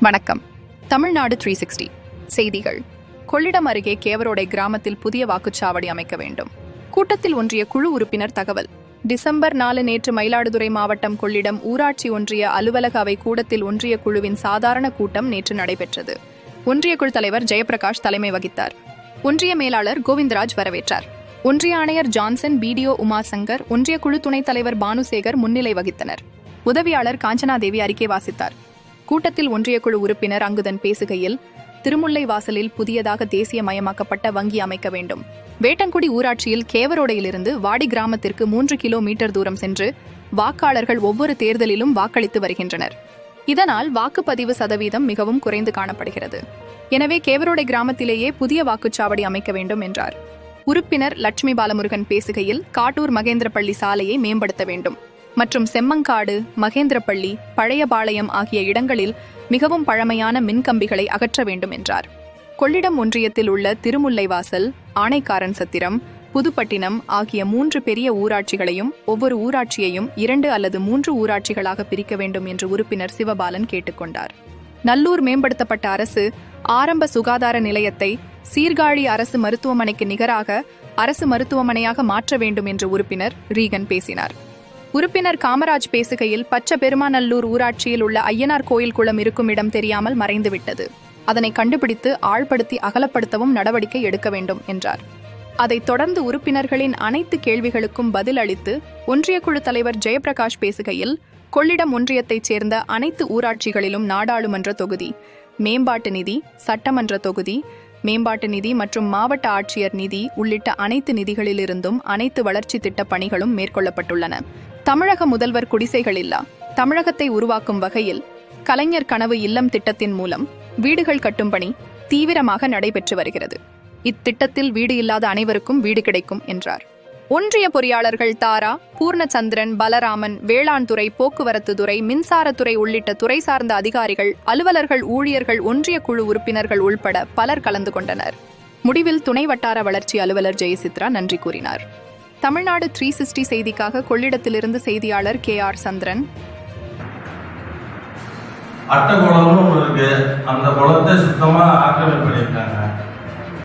வணக்கம். Tamil Nadu three sixty செய்திகள். கொள்ளிடம் அருகே கேவரோடை கிராமத்தில் புதிய வாக்குச்சாவடி அமைக்க வேண்டும். கூட்டத்தில் ஒன்றிய குழு உறுப்பினர் தகவல். டிசம்பர் நாலு நேற்று மயிலாடுதுறை மாவட்டம் கொள்ளிடம் ஊராட்சி ஒன்றிய அலுவலக அவை கூடத்தில் ஒன்றிய குழுவின் சாதாரண கூட்டம் நேற்று நடைபெற்றது. ஒன்றிய குழு தலைவர் ஜெயபிரகாஷ் தலைமை வகித்தார். ஒன்றிய மேலாளர் கோவிந்தராஜ் வரவேற்றார். ஒன்றிய ஆணையர் ஜான்சன் பிடிஓ உமாசங்கர் ஒன்றிய குழு துணைத் தலைவர் பானுசேகர் முன்னிலை வகித்தனர். உதவியாளர் காஞ்சனாதேவி அறிக்கை வாசித்தார். கூட்டத்தில் ஒன்றிய குழு உறுப்பினர் அங்குதன் பேசுகையில் திருமுல்லை வாசலில் புதியதாக தேசிய மயமாக்கப்பட்ட வங்கி அமைக்க வேண்டும். வேட்டங்குடி ஊராட்சியில் கேவரோடையிலிருந்து வாடி கிராமத்திற்கு மூன்று கிலோமீட்டர் தூரம் சென்று வாக்காளர்கள் ஒவ்வொரு தேர்தலிலும் வாக்களித்து வருகின்றனர். இதனால் வாக்குப்பதிவு சதவீதம் மிகவும் குறைந்து காணப்படுகிறது. எனவே கேவரோடை கிராமத்திலேயே புதிய வாக்குச்சாவடி அமைக்க வேண்டும் என்றார். உறுப்பினர் லட்சுமி பாலமுருகன் பேசுகையில் காட்டூர் மகேந்திரப்பள்ளி சாலையை மேம்படுத்த வேண்டும். மற்றும் செம்மங்காடு மகேந்திரப்பள்ளி பழையபாளையம் ஆகிய இடங்களில் மிகவும் பழமையான மின்கம்பிகளை அகற்ற வேண்டும் என்றார். கொள்ளிடம் ஒன்றியத்தில் உள்ள திருமுல்லைவாசல் ஆனைக்காரன் சத்திரம் புதுப்பட்டினம் ஆகிய மூன்று பெரிய ஊராட்சிகளையும் ஒவ்வொரு ஊராட்சியையும் இரண்டு அல்லது மூன்று ஊராட்சிகளாக பிரிக்க வேண்டும் என்று உறுப்பினர் சிவபாலன் கேட்டுக்கொண்டார். நல்லூர் மேம்படுத்தப்பட்ட அரசு ஆரம்ப சுகாதார நிலையத்தை சீர்காழி அரசு மருத்துவமனைக்கு நிகராக அரசு மருத்துவமனையாக மாற்ற வேண்டும் என்று உறுப்பினர் ரீகன் பேசினார். உறுப்பினர் காமராஜ் பேசுகையில் பச்ச பெருமாநல்லூர் ஊராட்சியில் உள்ள ஐயனார் கோயில் குளம் இருக்கும் இடம் தெரியாமல் மறைந்துவிட்டது. அதனை கண்டுபிடித்து ஆழ்படுத்தி அகலப்படுத்தவும் நடவடிக்கை எடுக்க வேண்டும் என்றார். அதைத் தொடர்ந்து உறுப்பினர்களின் அனைத்து கேள்விகளுக்கும் பதில் அளித்து ஒன்றிய குழு தலைவர் ஜெயபிரகாஷ் பேசுகையில் கொள்ளிடம் ஒன்றியத்தைச் சேர்ந்த அனைத்து ஊராட்சிகளிலும் நாடாளுமன்ற தொகுதி மேம்பாட்டு நிதி சட்டமன்ற தொகுதி மேம்பாட்டு நிதி மற்றும் மாவட்ட ஆட்சியர் நிதி உள்ளிட்ட அனைத்து நிதிகளிலிருந்தும் அனைத்து வளர்ச்சி திட்டப் பணிகளும் மேற்கொள்ளப்பட்டுள்ளன. தமிழக முதல்வர் குடிசைகள் இல்லா தமிழகத்தை உருவாக்கும் வகையில் கலைஞர் கனவு இல்லம் திட்டத்தின் மூலம் வீடுகள் கட்டும் பணி தீவிரமாக நடைபெற்று வருகிறது. இத்திட்டத்தில் வீடு இல்லாத அனைவருக்கும் வீடு கிடைக்கும் என்றார். ஒன்றிய பொறியாளர்கள் தாரா பூர்ணச்சந்திரன் பலராமன் வேளாண் துறை போக்குவரத்து துறை மின்சாரத்துறை உள்ளிட்ட துறை சார்ந்த அதிகாரிகள் அலுவலர்கள் ஊழியர்கள் ஒன்றிய குழு உறுப்பினர்கள் உள்பட பலர் கலந்து கொண்டனர். முடிவில் துணை வட்டார வளர்ச்சி அலுவலர் ஜெயசித்ரா நன்றி கூறினார். தமிழ்நாடு த்ரீ சிக்ஸ்டி செய்திக்காக கொள்ளிடத்திலிருந்து செய்தியாளர் கே ஆர் சந்திரன். அட்டை இருக்கு. அந்த குளத்தை சுத்தமா ஆக்கிரமிப்பு பண்ணியிருக்காங்க.